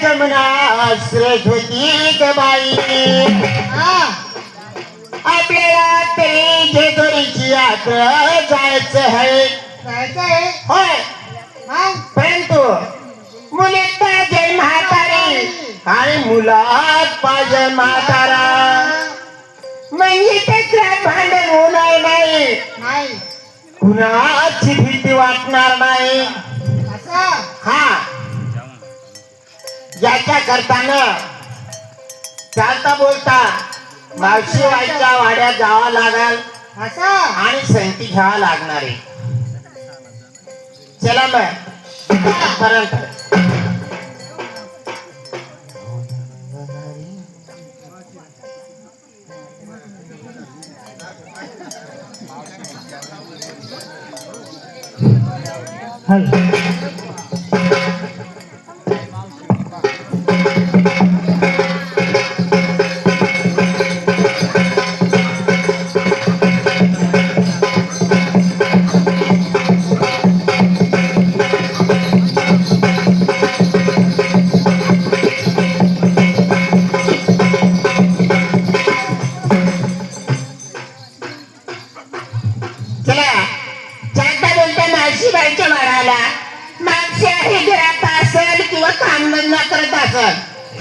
जमुना आश्रय होती ग बाई आपल्याला तरी जेजुरीची यात्रा जायचं आहे होय परंतु मुलीत पाहिजे म्हातारी आणि मुलात पाहिजे म्हातारा. त्याच्यात भांडण होणार नाही. कुणाची भीती वाटणार नाही. हा. याच्या करताना चालता बोलता मावशी वाईच्या वाड्यात जावं लागल. आणि संगती घ्यावा लागणार आहे. चला मग. पर्यंत चला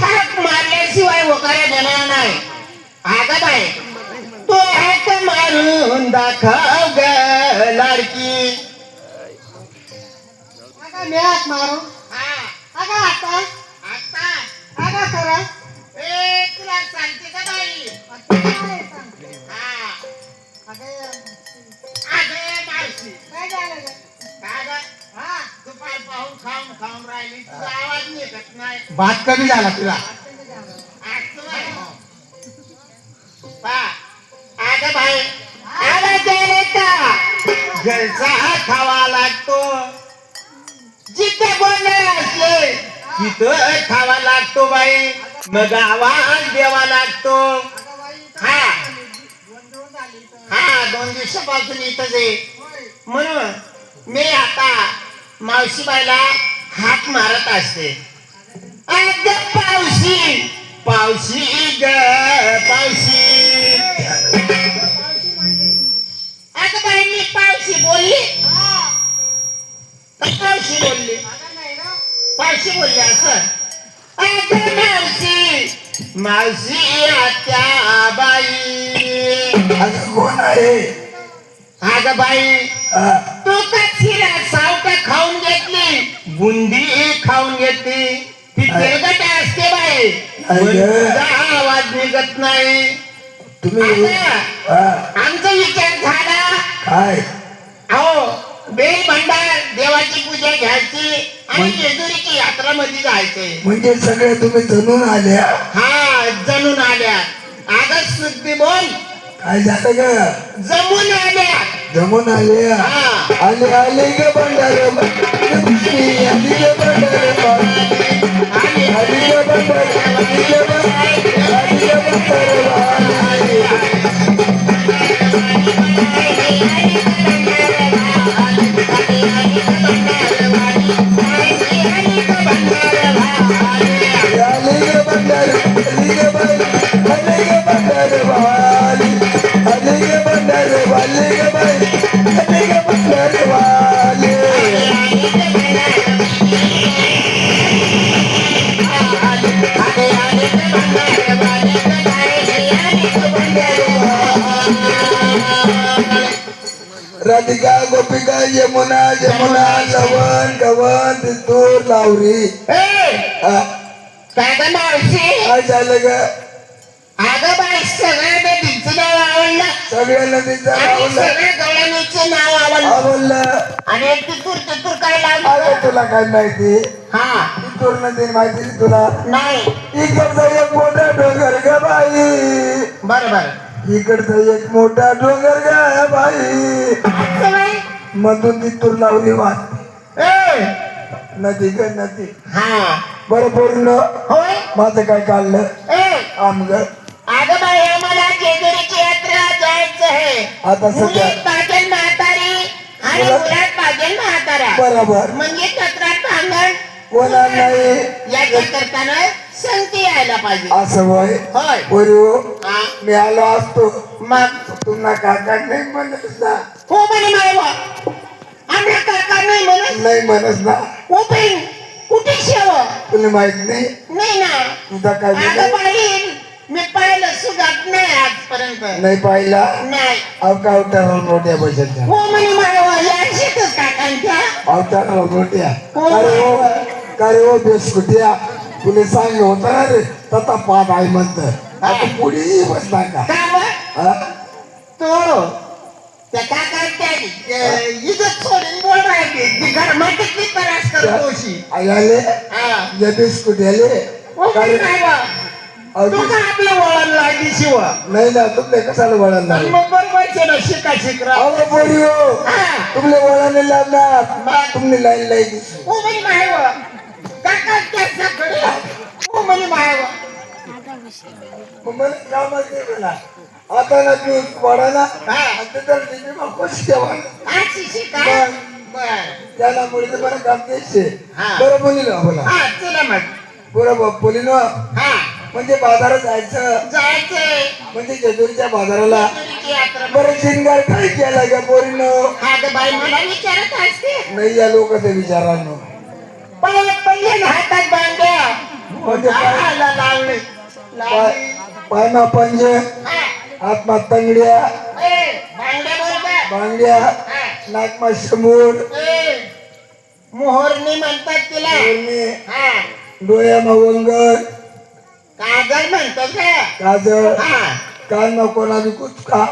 हाक मारल्याशिवाय वकारे देणार नाही. आगत आहे तो हाक मारून दाखव ग लाडकी. मारू हा. अगं आता? आता? अगं खरं? ए तुला सांगते का बाई? काय सांगते? हा. अगं, अगं मावशी. काय झालं गं? का ग हा, दुपार पाहून खाऊन खाऊन राहिली. तुझा आवाज निघत नाही. भात कमी झाला तुला. अगं भाई का घरचा खावा लागतो. जिथे बोलले असले तिथं खावा लागतो बाई. मग आवाज द्यावा लागतो. हा. हा दोन दिवसापासून इथंच आहे. मावशीबाईला हाक मारत असते. अग पावशी पावशी ग पावशी. अगं बाई मी पावशी बोलली. पावशी बोलली. पावशी बोलली असं. अग मावशी मावशी आत्या बाई. अगं कोण आहे? अगं बाई तू कशीला सावटा खाऊन घेतली बुंदी खाऊन घेतली ती तेलगट असते बाई. आवाज निघत नाही. तुम्ही हा, आमचा विचार झाला. काय? अहो बेल भंडार देवाची पूजा घ्यायची आणि जेजुरीची यात्रा मध्ये जायचंय म्हणजे सगळे तुम्ही जणून आल्या हा जणून आल्या. आगच सुद्धी बोल. काय झालं ग? जमून आल्या. जमून आल्या हा आली आली ग भंडार बाई आली ग यमुना यमुना लवण गवन तूर लावरी. काय ग मावशी. काय झालं ग? अगं बाई सगळ्या नदीचं नाव आवडलं. सगळ्या नदीचं आणि लावलं सगळ्या गवळणीचं नाव आवडलं. आवडलं. आणि एक तितूर तितूर काय लावलं अगं तुला काय माहिती? हा. तूर नदी माहिती नाही तुला? नाही. इकडचा एक मोठा डोंगर ग बाई. बरं बरं. इकडचा एक मोठा डोंगर ग बाई. असं बाई? मधून ती तूर लावली वाट नदी ग नदी. हा. बरं होय? माझं काय काढलं? आमग अगं बाई आम्हाला जेजुरीची यात्रा जायचं आहे. आता सध्या मुलीत म्हातारी आणि मुलात पाजन म्हातारा. बरोबर. म्हणजे भांगण नाही. करताना संगती यायला पाहिजे. असं होय? हा, मी आलो असतो. मग तुम्हाला काका नाही म्हणत ना. हो म्हणे मायवा आम्ही काका नाही म्हणत. नाही म्हणत ना. उभे कुठे शेव तुला माहीत नाही? नाही ना. तुझा काय मी पाहिलं नाही आजपर्यंत. नाही पाहिला? नाही. अवकावटा मोठ्या बसत हो म्हणे मायवा या शेतच काकांच्या. अवतार मोठ्या हो. अरे हो? अरे हो बेसकुट्या? तुला सांग होता ना रे तथा पाठ आहे म्हणत. आता पुढे बसला का? हा? तो त्या काकांच्या इज्जत सोडून बोल राहिली. ती घरमातीतली त्रास करतोशी आई आले या बेसकुट्याले म्हणे मायवा अहो, तू का आपल्या वळण लागली शिव. नाही ना तुमले कशाला वळण लागलं? मग बरोबर ना शिका शिकरा. अहो पोरी हो. तुमले वळण लागणार. तुमने लाईन लाई दिसू म्हणे मायवा काकांच्या सगळे म्हणे मायवा. मग मला आता ना हा. मग खुश त्याला बरं काम द्यायचे हा. बरं बोला. हा बरं हा. म्हणजे बाजारात जायचं. म्हणजे जेजुरीच्या बाजाराला. बरं शिंगार काय केला का पोरीनं? ग असते नाही या लोकांचं विचारानं. म्हणजे काय? पाय लावले. पाय ना पंजे. हातमा तंगड्या. बांगड्या. नाकमा शमूर ए, मोहरणी म्हणतात तिला. हा. डोळ्यामा वंगर काजल म्हणतात का? काजळ. हा. कान कोणा बी कुचका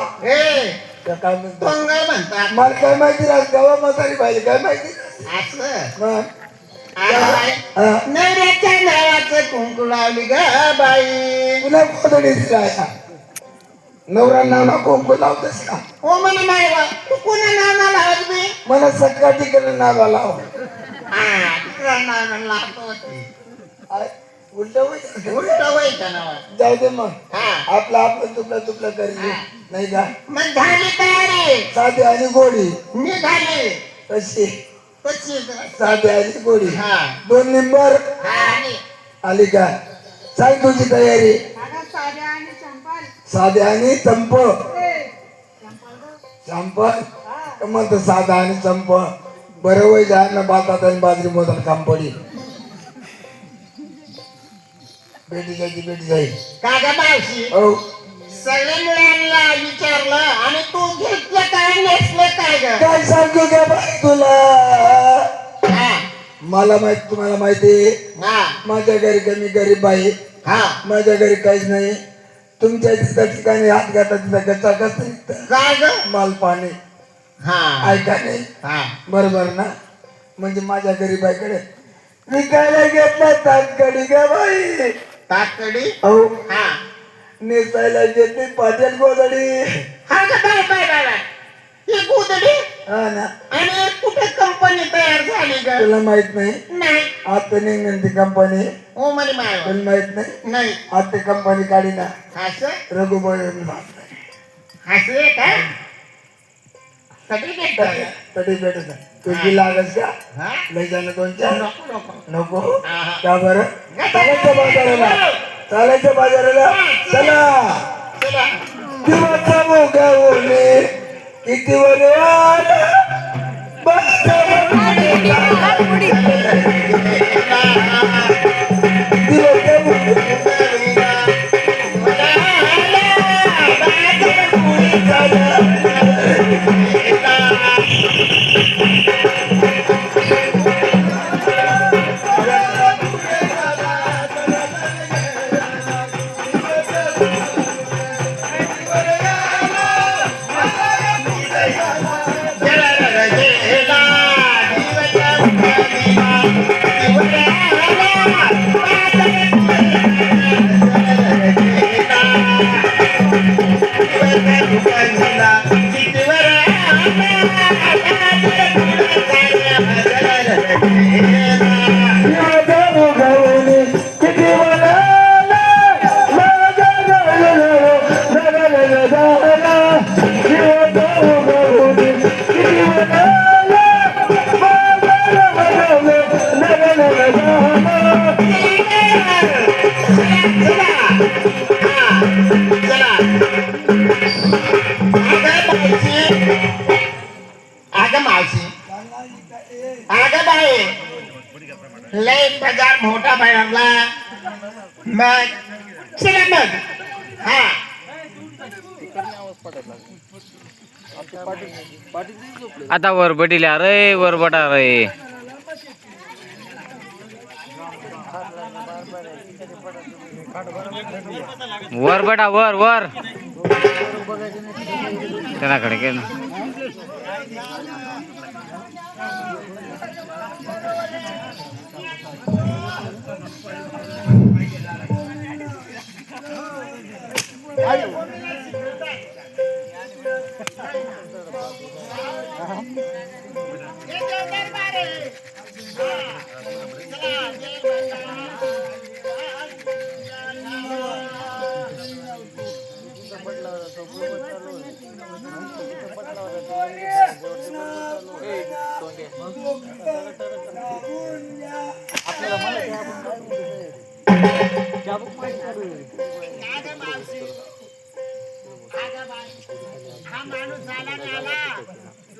त्या काय म्हणतात. मला काय माहिती राहत गावा म्हातारी पाहिजे काय माहिती? असं. हा. नवऱ्याच्या नावाचं कुंकू लावली ग बाई. तुला कोदडीच राहा नवरा नाना कोंकू लावतेस का? हो म्हणे नाही बा तू कोणा नाना लावत मी मला सकाळ तिकडे नावा लाव. हा तिकडं नाना लावतो. उलट उलट व्हायचं नाव? जाऊ दे मग. हा. आपलं आपलं तुपलं तुपलं करी नाही का? मग झाली तयारी साधी आणि गोडी. निघाली. कशी कशी? साधी आणि गोडी हा. दोन नंबर. हा आणि? आली का? सांग तुझी तयारी. साधी आणि चंप. चंपल. म्हणतो साधा आणि चंप बरं वय जा ना बातात आणि बाजरी मोदल काम पडी बेटी जायची बेटी जाईल. का मावशी? हो. विचारलं आणि तू घेतलं काय नेसलं काय ग? काय सांगू का बाई तुला? हा. मला माहीत तुम्हाला माहिती हा. माझ्या घरी कमी गरीब आहे. हा. माझ्या घरी काहीच नाही तुमच्या तिथं ठिकाणी हात घाता तिथं गच्चा कसं काय ग? माल पाणी. हा. ऐका नाही. हा. बरोबर ना? म्हणजे माझ्या गरीबाईकडे विकायला घेतला ताटकडी का बाई. अहो. हा. नेसायला घेतली पाटील गोदडी हा ग बाय बाय बाय बाय. गुदडी ना. आणि कुठे कंपनी तयार झाली ग? तुला माहीत नाही? नाही. आता निघणार ती कंपनी हो म्हणे माय तुला माहीत नाही? नाही. आता कंपनी काढी ना. असं? रघुबाई असं आहे काय कधी भेटतोय? तरी भेटत तुझी लागस का? हा? लय जाणं दोन चार. नको नको. नको? आहा. का बरं? बाजाराला. चालायचं बाजाराला. चला. चला दिवसा मुगावणे किती वर आता वर बटील्या अरे वर बटा रे वर बटा वर वर त्याकडे काय ना हा माणूस आला रे आला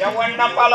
యవ్వన్నపాల